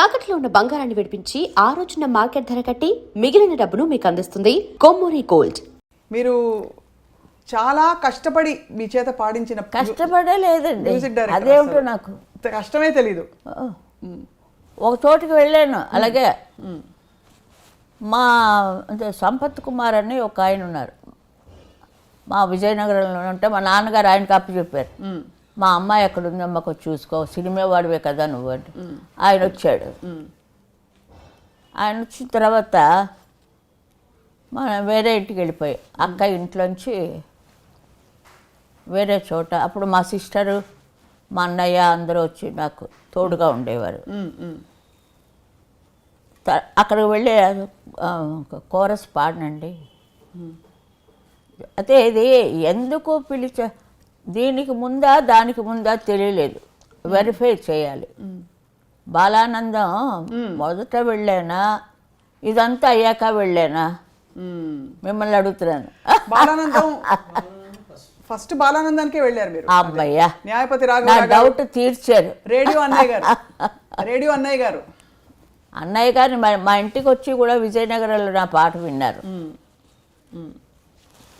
తాకట్లో ఉన్న బంగారాన్ని విడిపించి ఆ రోజున మార్కెట్ ధర కట్టి మిగిలిన డబ్బును మీకు అందిస్తుంది కొమ్మూరి గోల్డ్. మీరు చాలా కష్టపడి మీ చేత పాడించిన కష్టపడే లేదండి. అదేమిటో. నాకు. కష్టమే తెలీదు. ఒక చోటికి వెళ్ళాను. అలాగే మా అంటే సంపత్ కుమార్ అని ఒక ఆయన ఉన్నారు. మా విజయనగరంలో ఉంటే మా నాన్నగారు ఆయనకి అప్పు చెప్పారు. మా అమ్మాయి ఎక్కడ ఉందమ్మ కొంచెం చూసుకో సినిమా వాడివే కదా నువ్వు అంటే. ఆయన వచ్చాడు. ఆయన వచ్చిన తర్వాత మనం వేరే ఇంటికి వెళ్ళిపోయి. అక్క ఇంట్లోంచి వేరే చోట అప్పుడు మా సిస్టరు మా అన్నయ్య అందరూ వచ్చి నాకు తోడుగా ఉండేవారు. త- అక్కడికి వెళ్ళి కోరస్ పాడనండి అయితే ఇది ఎందుకు పిలిచా దీనికి ముందా దానికి ముందా తెలియలేదు. వెరిఫై చేయాలి. బాలానందం మొదట వెళ్ళానా? ఇదంతా అయ్యాక వెళ్ళానా? మ్మ్. మిమ్మల్ని అడుగుతున్నాను. బాలానందం ఫస్ట్ బాలానందానికే వెళ్ళారు మీరు. అమ్మయ్యా. న్యాయపతి రాఘవ డౌట్ తీర్చారు. రేడియో అన్నయ్య గారు. రేడియో అన్నయ్య గారు. అన్నయ్య గారిని మా ఇంటికి వచ్చి కూడా విజయనగరంలో నా పాట విన్నారు.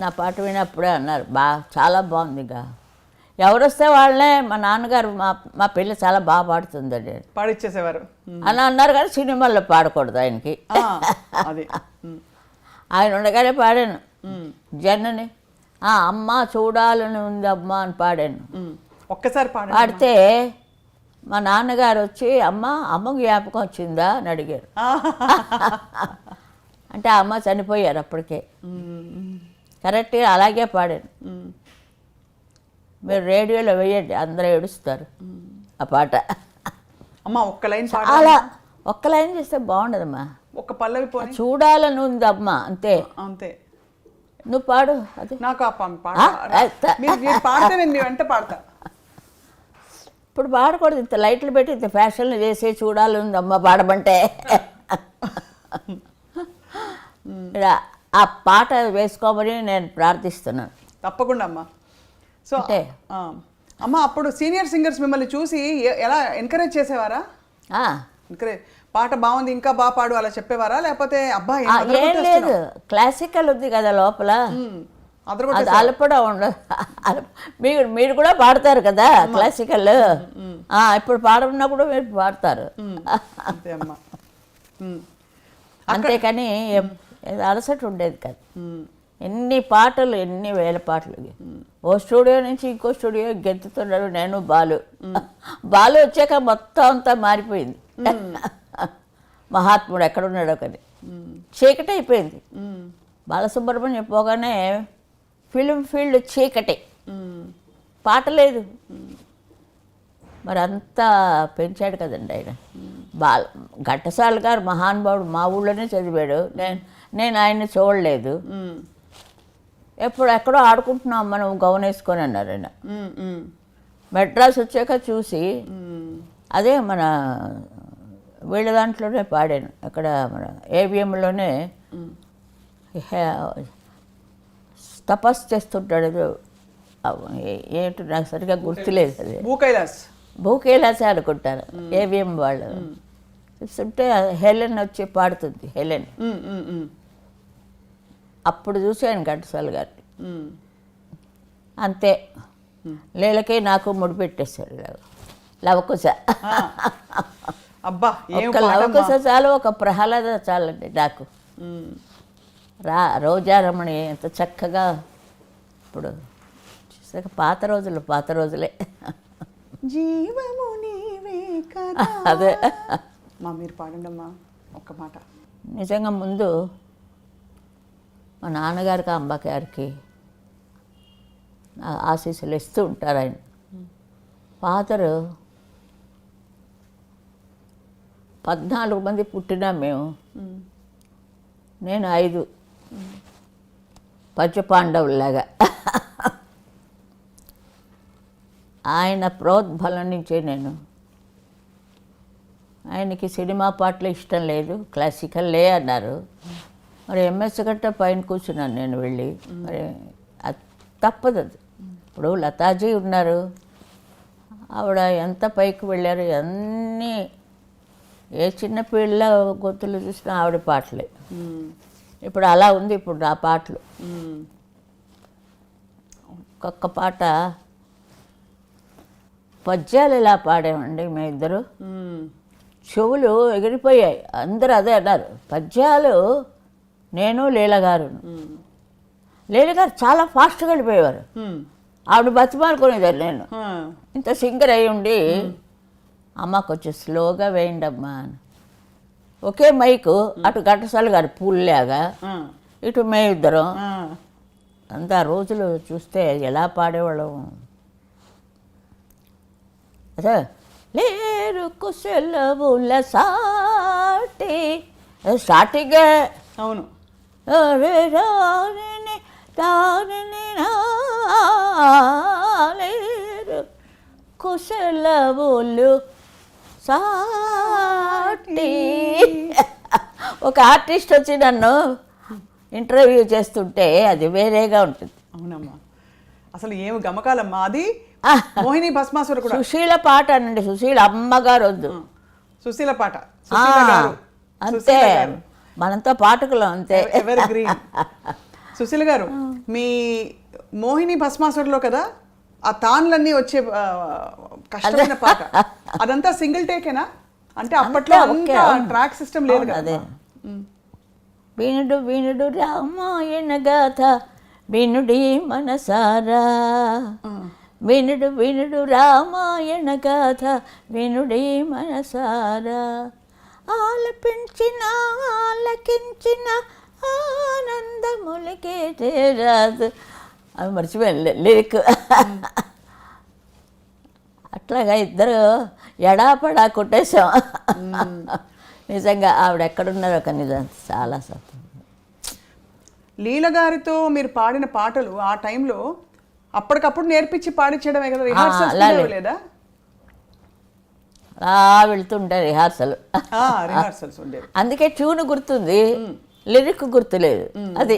నా పాట వినప్పుడే అన్నారు. బా చాలా బాగుంది ఇక ఎవరు వస్తే వాళ్ళే మా నాన్నగారు మా మా పిల్ల చాలా బాగా పాడుతుందండి. పాడిచ్చేసేవారు. అని అన్నారు కానీ సినిమాల్లో పాడకూడదు ఆయనకి. ఆయన ఉండగానే పాడాను. జనని ఆ అమ్మ చూడాలని ఉంది అమ్మ అని పాడాను. ఒక్కసారి పాడితే మా నాన్నగారు వచ్చి అమ్మ అమ్మ జ్ఞాపకం వచ్చిందా? అని అడిగారు. అంటే ఆ అమ్మ చనిపోయారు అప్పటికే. కరెక్ట్గా అలాగే పాడాను. మీరు రేడియోలో వేయండి అందరూ ఏడుస్తారు. ఆ పాట. అమ్మ ఒక్క లైన్ అలా ఒక్క లైన్ చేస్తే బాగుండదమ్మా. ఒక్క పల్లవి చూడాలని ఉంది అమ్మ అంతే. అంతే. నువ్వు పాడు అది. నాకు ఆ పాడితే నేను మీ వెంట పాడతా. ఇప్పుడు పాడకూడదు ఇంత లైట్లు పెట్టి ఇంత ఫ్యాషన్లు చేసి చూడాలని ఉంది అమ్మ పాడమంటే. ఆ పాట వేసుకోమని నేను ప్రార్థిస్తున్నాను. తప్పకుండా అమ్మా. సో అంటే? అమ్మ అప్పుడు సీనియర్ సింగర్స్ మిమ్మల్ని చూసి ఎలా ఎంకరేజ్ చేసేవారా? ఎంకరేజ్ పాట బాగుంది ఇంకా బాగా పాడు అలా చెప్పేవారా? లేకపోతే అబ్బా ఏం లేదు. క్లాసికల్ ఉంది కదా లోపల. అది. అలపడం ఉండదు మీరు మీరు కూడా పాడతారు కదా క్లాసికల్ ఇప్పుడు పాడమన్నా కూడా మీరు పాడతారు. అంతే అమ్మా. ఉమ్, అంతేకాని ఏదో అలసట ఉండేది కాదు. ఎన్ని పాటలు ఎన్ని వేల పాటలు. ఓ స్టూడియో నుంచి ఇంకో స్టూడియో గెంతుతున్నాడు నేను బాలు. బాలు వచ్చాక మొత్తం అంతా మారిపోయింది. మహాత్ముడు ఎక్కడున్నాడో కానీ. చీకటి అయిపోయింది. బాలసుబ్రహ్మణ్యం పోగానే ఫిలిం ఫీల్డ్ చీకటి. పాట లేదు. మరి అంతా పెంచాడు కదండి ఆయన. బాల ఘట్టసాల గారు మహానుభావుడు మా ఊళ్ళోనే చదివాడు. నేను నేను ఆయన్ని చూడలేదు. ఎప్పుడు ఎక్కడో ఆడుకుంటున్నాం మనం గౌన్ వేసుకొని అన్నారు ఆయన. మెడ్రాస్ వచ్చాక చూసి అదే మన వీళ్ళ దాంట్లోనే పాడాను. అక్కడ మన ఏవిఎంలోనే తపస్సు చేస్తుంటాడు. ఏంటో నాకు సరిగా గుర్తులేదు అది. భూ కైలాస్. భూకేలాసే అనుకుంటారు ఏవిఎం వాళ్ళు. చూస్తుంటే హెలెన్ వచ్చి పాడుతుంది హెలెన్. అప్పుడు చూశాను ఘంటసాల గారిని. అంతే. లేలకే నాకు ముడిపెట్టేశారు ఇలా. లవకుశ. అబ్బా ఒక. లవకుశ చాలు ఒక ప్రహ్లాద చాలండి నాకు. రా రోజారమణి ఎంత చక్కగా ఇప్పుడు చూసాక పాత రోజులు పాత రోజులే. జీవము అదే. మా మీరు పాడండి అమ్మా ఒక్క మాట. నిజంగా ముందు మా నాన్నగారికి అమ్మగారికి ఆశీస్సులు ఇస్తూ ఉంటారు ఆయన. ఫాదరు పద్నాలుగు మంది పుట్టినా మేము. నేను ఐదు. పంచపాండవులాగా ఆయన ప్రోద్బలం నుంచే నేను. ఆయనకి సినిమా పాటలు ఇష్టం లేదు. క్లాసికల్ లే అన్నారు. మరి ఎంఎస్ గట్ట పైన కూర్చున్నాను నేను వెళ్ళి. మరి తప్పదు అది. ఇప్పుడు లతాజీ ఉన్నారు. ఆవిడ ఎంత పైకి వెళ్ళారు అన్నీ ఏ చిన్న పిల్ల గొంతులు చూసినా ఆవిడ పాటలే. ఇప్పుడు అలా ఉంది ఇప్పుడు ఆ పాటలు. ఒక్కొక్క పాట పద్యాలు ఇలా పాడామండి మేము ఇద్దరు. చెవులు ఎగిరిపోయాయి. అందరూ అదే అన్నారు. పద్యాలు నేను లీల గారు లీల గారు చాలా ఫాస్ట్గా వెళ్ళిపోయేవారు. ఆవిడ బతిమాలుకునేదారు నేను. ఇంత సింగర్ అయి ఉండి అమ్మ కొంచెం స్లోగా వేయండి అమ్మా అని. ఒకే మైకు అటు ఘంటసాల గారు పూల్లాగా ఇటు మే ఇద్దరం. అంత రోజులు చూస్తే ఎలా పాడేవాళ్ళం. అదే లేరు కుశలవుల సాటి స్టార్టింగే అవును. అరే రారిని తారిని లేరు కుశలవులు సాటి ఒక ఆర్టిస్ట్ వచ్చి నన్ను ఇంటర్వ్యూ చేస్తుంటే అది వేరేగా ఉంటుంది అవునమ్మా అసలు ఏమి గమకాలమ్మా అది మోహిని భస్మాసుర కూడా సుశీల పాట అనండి సుశీల అమ్మగారు వద్దు సుశీల పాట అంతే గారు మనంతా పాటకులం అంతే. ఎవర్ గ్రీన్ సుశీల గారు మీ మోహిని భస్మాసురలో కదా ఆ తాన్లన్నీ వచ్చే కష్టమైన పాట. అదంతా సింగిల్ టేకేనా? అంటే అప్పట్లో అంత. ట్రాక్ సిస్టమ్ లేదు కదా. వినుడు వినుడు రామాయణ గాథ వినుడి మనసారా. వినుడు వినుడు రామాయణ గాథ వినుడి మనసారా. ఆలపించిన ఆలకించిన ఆనందములకే చేరాదు. అది మర్చిపోయాను లిరిక్. అట్లాగా ఇద్దరు ఎడాపడా కొట్టేశాం. నిజంగా ఆవిడ ఎక్కడున్నారో ఒక నిజం చాలా సంతోషం లీల గారితో మీరు పాడిన పాటలు ఆ టైంలో అప్పటికప్పుడు నేర్పించి పాడించడమే కదా లేదా? అలా వెళ్తుంటే రిహార్సల్ రిహార్సల్స్ ఉండేవి. అందుకే ట్యూన్ గుర్తుంది లిరిక్ గుర్తులేదు. అది.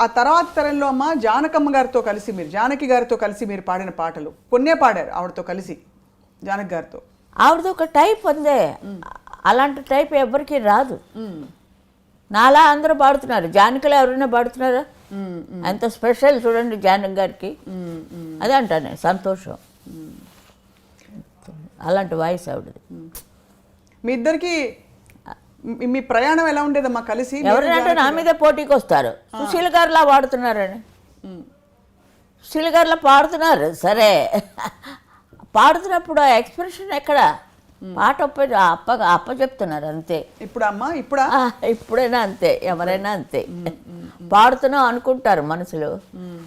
ఆ తర్వాత తరంలో అమ్మ జానకమ్మ గారితో కలిసి మీరు జానకి గారితో కలిసి మీరు పాడిన పాటలు. కొన్నే పాడారు ఆవిడతో కలిసి జానకి గారితో. ఆవిడది ఒక టైప్ ఉందే. అలాంటి టైప్ ఎవరికి రాదు. నాలా అందరూ పాడుతున్నారు. జానకిలో ఎవరైనా పాడుతున్నారా? అంత స్పెషల్ చూడండి జానకి గారికి. అదే అంటాను సంతోషం. అలాంటి వాయిస్ ఆవిడది. మీ ఇద్దరికి మీ- ప్రయాణం ఎలా ఉండేదమ్మా కలిసి? ఎవరంటే నా మీద పోటీకి వస్తారు సుశీల గారిలా పాడుతున్నారని సుశీల గారిలా పాడుతున్నారు. సరే. పాడుతున్నప్పుడు ఎక్స్ప్రెషన్ ఎక్కడ? పాట అప్ప అప్ప అప్ప చెప్తున్నారు అంతే. ఇప్పుడు? అమ్మ ఇప్పుడా ఇప్పుడైనా అంతే. ఎవరైనా అంతే. పాడుతున్నాం అనుకుంటారు మనసులో.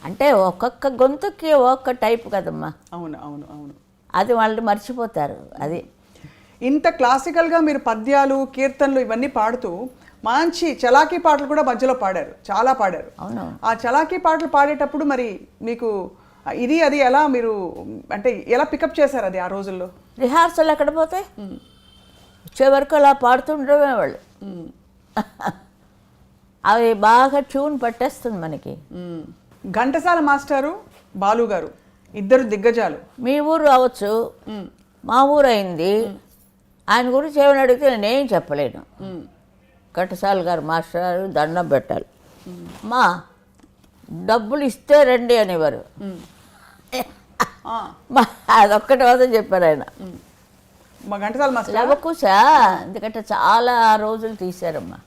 అంటే ఒక్కొక్క గొంతుకి ఒక్కొక్క టైప్ కదమ్మా. అవును అవును అవును. అది వాళ్ళు మర్చిపోతారు. అది ఇంత క్లాసికల్గా మీరు పద్యాలు కీర్తనలు ఇవన్నీ పాడుతూ మంచి చలాకీ పాటలు కూడా మధ్యలో పాడారు. చాలా పాడారు. అవునవును. ఆ చలాకీ పాటలు పాడేటప్పుడు మరి మీకు ఇది అది ఎలా మీరు అంటే ఎలా పికప్ చేశారు అది ఆ రోజుల్లో? రిహార్సల్ ఎక్కడ పోతాయి వచ్చే వరకు అలా పాడుతుండమే వాళ్ళు. అవి బాగా ట్యూన్ పట్టేస్తుంది మనకి. ఘంటసాల మాస్టారు బాలు గారు ఇద్దరు దిగ్గజాలు. మీ ఊరు అవ్వచ్చు మా ఊరు అయింది. ఆయన గురించి ఏమైనా అడిగితే నేనేం చెప్పలేను. కట్టసాల గారు మాస్టర్ గారు దండం పెట్టాలి. మా డబ్బులు ఇస్తే రండి అనేవారు. అదొక్కటి మాత్రం చెప్పారు ఆయన. మా ఘంటసాల మాస్టర్? ఎందుకంటే చాలా రోజులు తీశారమ్మా.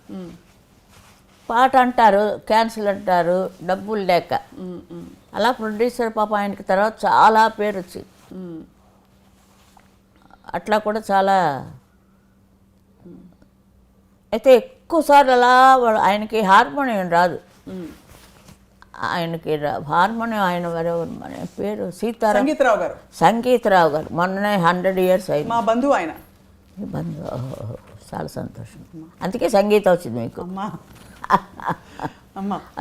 పాట అంటారు క్యాన్సిల్ అంటారు డబ్బులు లేక అలా ప్రొడ్యూసర్ పాప ఆయనకి తర్వాత చాలా పేరు వచ్చింది అట్లా కూడా చాలా అయితే ఎక్కువసార్లు అలా ఆయనకి హార్మోనియం రాదు. ఆయనకి రా- హార్మోనియం ఆయన వారు మన పేరు? సీతారాం. సంగీతరావు గారు. సంగీతరావు గారు. మొన్ననే హండ్రెడ్ ఇయర్స్ అయింది. మా బంధువు ఆయన. మీ బంధు ఓహో, చాలా సంతోషం. అందుకే సంగీతం వచ్చింది మీకు.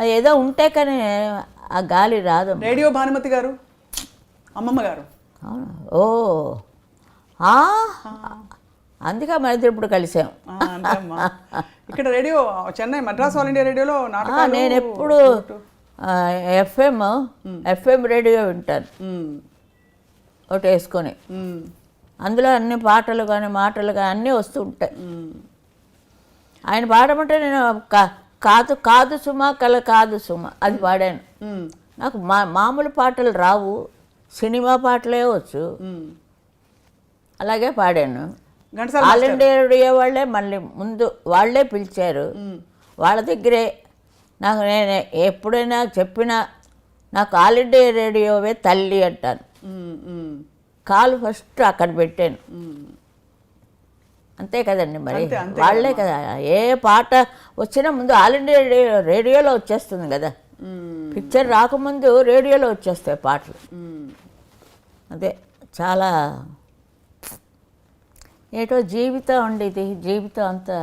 ఏదో ఉంటే కానీ ఆ గాలి రాదు రేడియో భానుమతి గారు అమ్మమ్మ గారు. ఓ. అందుకే మన ఇద్దరు ఇప్పుడు కలిసాం. ఇక్కడ radio Chennai Madras all India రేడియోలో నేను ఎప్పుడు ఎఫ్ఎం ఎఫ్ఎం రేడియో వింటాను. ఒకటి వేసుకొని. అందులో అన్ని పాటలు కానీ మాటలు కానీ అన్నీ వస్తూ ఉంటాయి. ఆయన పాడమంటే నేను కాదు కాదు సుమ కల కాదు సుమ అది పాడాను. నాకు మా మామూలు పాటలు రావు సినిమా పాటలే వచ్చు. అలాగే పాడాను ఆల్. ఇండియా రేడియో వాళ్ళే మళ్ళీ ముందు వాళ్ళే పిలిచారు వాళ్ళ దగ్గరే నాకు నేను ఎప్పుడైనా చెప్పినా నాకు ఆల్ ఇండియా రేడియోవే తల్లి అంటాను. కాలు ఫస్ట్ అక్కడ పెట్టాను. అంతే కదండి మరి వాళ్ళే కదా ఏ పాట వచ్చినా ముందు ఆల్ ఇండియా రేడియో రేడియోలో వచ్చేస్తుంది కదా. పిక్చర్ రాకముందు రేడియోలో వచ్చేస్తాయి పాటలు. అదే చాలా ఏటో జీవితం అండి ఇది జీవితం అంతా.